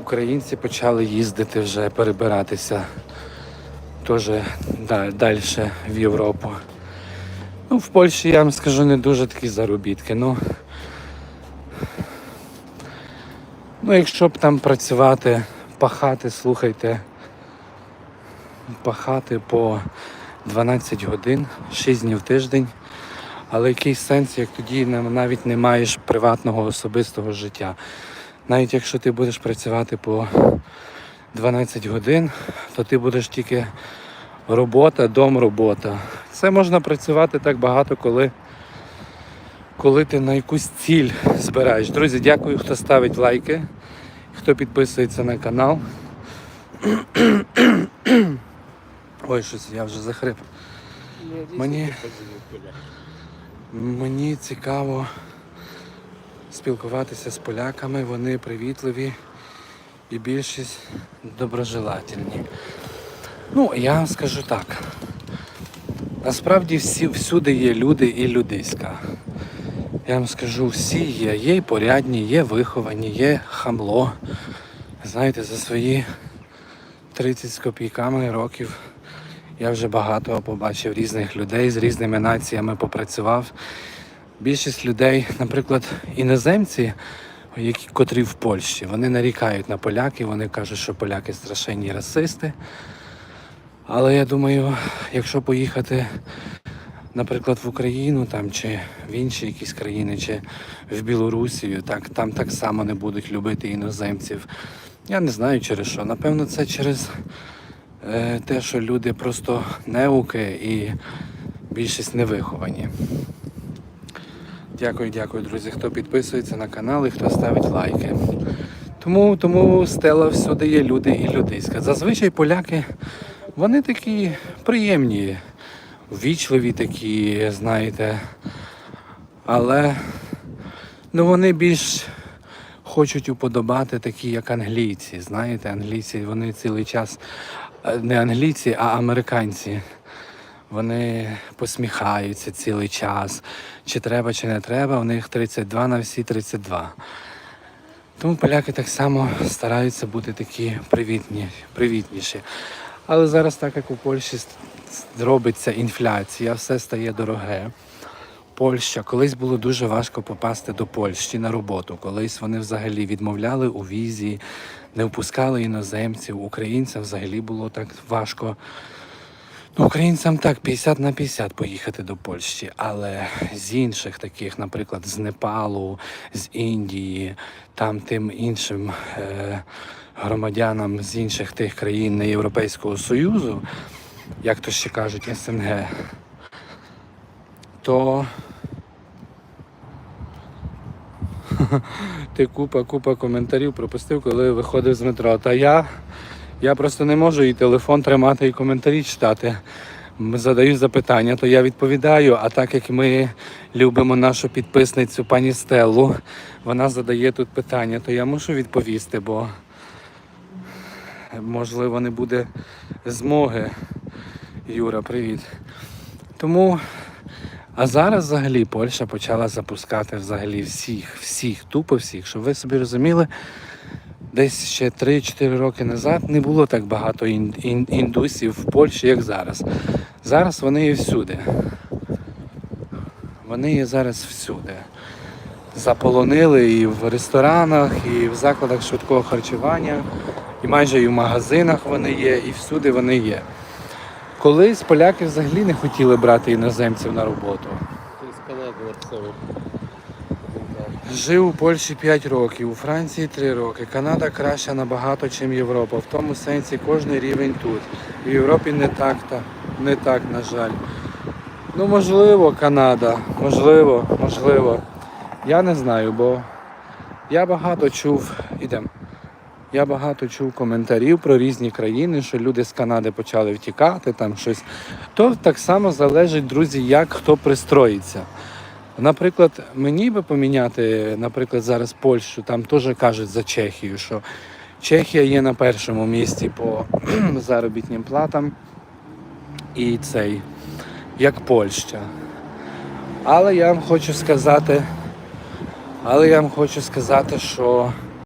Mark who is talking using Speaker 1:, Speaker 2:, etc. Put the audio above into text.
Speaker 1: українці почали їздити вже, перебиратися теж далі в Європу. Ну, в Польщі, я вам скажу, не дуже такі заробітки. Ну, ну якщо б там працювати, пахати, слухайте, пахати по 12 годин, 6 днів в тиждень. Але який сенс, як тоді навіть не маєш приватного особистого життя. Навіть якщо ти будеш працювати по 12 годин, то ти будеш тільки робота, дом, робота. Це можна працювати так багато, коли, коли ти на якусь ціль збираєш. Друзі, дякую, хто ставить лайки, хто підписується на канал. Ой, щось я вже захрип. Мені, мені цікаво спілкуватися з поляками, вони привітливі і більшість доброжелательні. Ну, я вам скажу так. Насправді всі, всюди є люди і людиська. Я вам скажу, всі є. Є і порядні, є виховані, є хамло. Знаєте, за свої 30 з копійками років я вже багато побачив різних людей з різними націями попрацював. Більшість людей, наприклад, іноземці, які, котрі в Польщі, вони нарікають на поляків, вони кажуть, що поляки страшенні расисти. Але я думаю, якщо поїхати, наприклад, в Україну там, чи в інші якісь країни, чи в Білорусію, так, там так само не будуть любити іноземців. Я не знаю через що. Напевно, це через е, те, що люди просто неуки і більшість невиховані. Дякую, дякую, друзі, хто підписується на канал і хто ставить лайки. Тому, тому стела всюди є люди і людиська. Зазвичай поляки, вони такі приємні, ввічливі такі, знаєте. Але ну, вони більш хочуть уподобати такі, як англійці. Знаєте, англійці вони цілий час е, не англійці, а американці. Вони посміхаються цілий час. Чи треба, чи не треба, у них 32 на всі 32. Тому поляки так само стараються бути такі привітні, привітніші. Але зараз, так як у Польщі робиться інфляція, все стає дороге. Польща, колись було дуже важко попасти до Польщі на роботу. Колись вони взагалі відмовляли у візі, не впускали іноземців. Українцям взагалі було так важко. Українцям так 50 на 50 поїхати до Польщі, але з інших таких, наприклад, з Непалу, з Індії, там тим іншим е, громадянам з інших тих країн не Європейського Союзу, як то ще кажуть, СНГ, то ти купа, купа коментарів пропустив, коли виходив з метро. Та я, я просто не можу і телефон тримати, і коментарі читати. Задаю запитання, то я відповідаю. А так як ми любимо нашу підписницю пані Стеллу, вона задає тут питання, то я мушу відповісти, бо можливо не буде змоги. Юра, привіт. Тому а зараз взагалі Польща почала запускати взагалі всіх, всіх, тупо всіх, щоб ви собі розуміли, десь ще 3-4 роки назад не було так багато ін, ін, індусів в Польщі, як зараз. Зараз вони є всюди. Вони є зараз всюди. Заполонили і в ресторанах, і в закладах швидкого харчування, і майже і в магазинах вони є, і всюди вони є. Колись поляки взагалі не хотіли брати іноземців на роботу.
Speaker 2: З Канади.
Speaker 1: Жив у Польщі 5 років, у Франції 3 роки. Канада краща набагато, ніж Європа. В тому сенсі кожний рівень тут. В Європі не так, та, не так, на жаль. Ну, можливо, Канада, можливо, можливо. Я не знаю, бо я багато чув. Ідем. Я багато чув коментарів про різні країни, що люди з Канади почали втікати, там щось. То так само залежить, друзі, як хто пристроїться. Наприклад, мені би поміняти, наприклад, зараз Польщу, там теж кажуть за Чехію, що Чехія є на першому місці по заробітним платам і цей, як Польща. Але я вам хочу сказати, але я вам хочу сказати, що